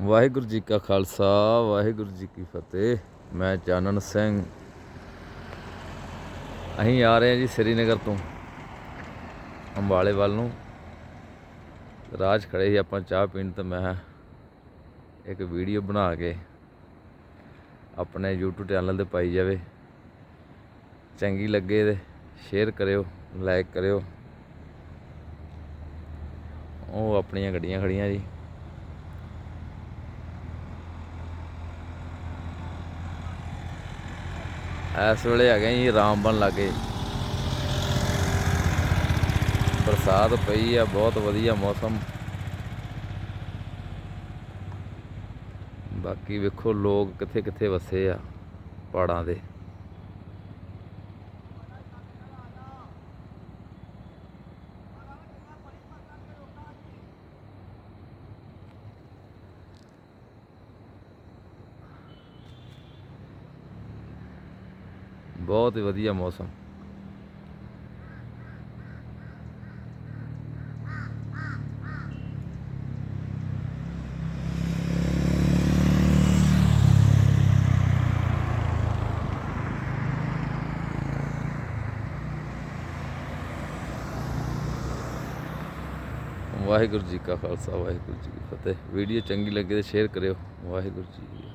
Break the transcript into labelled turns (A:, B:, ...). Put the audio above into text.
A: ਵਾਹਿਗੁਰੂ ਜੀ ਕਾ ਖਾਲਸਾ, ਵਾਹਿਗੁਰੂ ਜੀ ਕੀ ਫਤਿਹ। ਮੈਂ ਚਾਨਣ ਸਿੰਘ। ਅਸੀਂ ਆ ਰਹੇ ਹਾਂ ਜੀ ਸ੍ਰੀਨਗਰ ਤੋਂ ਅੰਬਾਲੇ ਵੱਲ ਨੂੰ। ਰਾਜ ਖੜੇ ਸੀ ਆਪਾਂ ਚਾਹ ਪੀਣ ਤੇ, ਮੈਂ ਇੱਕ ਵੀਡੀਓ ਬਣਾ ਕੇ ਆਪਣੇ YouTube ਚੈਨਲ ਤੇ ਪਾਈ ਜਾਵੇ। ਚੰਗੀ ਲੱਗੇ ਤੇ ਸ਼ੇਅਰ ਕਰਿਓ ਲਾਈਕ ਕਰਿਓ। ਉਹ ਆਪਣੀਆਂ ਗੱਡੀਆਂ ਖੜੀਆਂ ਜੀ। ਇਸ ਵੇਲੇ ਹੈਗੇ ਜੀ ਰਾਮਬਨ ਲਾਗੇ। ਬਰਸਾਤ ਪਈ ਆ, ਬਹੁਤ ਵਧੀਆ ਮੌਸਮ। ਬਾਕੀ ਵੇਖੋ ਲੋਕ ਕਿੱਥੇ ਕਿੱਥੇ ਵਸੇ ਆ ਪਹਾੜਾਂ ਦੇ। ਬਹੁਤ ਹੀ ਵਧੀਆ ਮੌਸਮ। ਵਾਹਿਗੁਰੂ ਜੀ ਕਾ ਖਾਲਸਾ, ਵਾਹਿਗੁਰੂ ਜੀ ਕੀ ਫਤਿਹ। ਵੀਡੀਓ ਚੰਗੀ ਲੱਗੇ ਤਾਂ ਸ਼ੇਅਰ ਕਰਿਓ। ਵਾਹਿਗੁਰੂ ਜੀ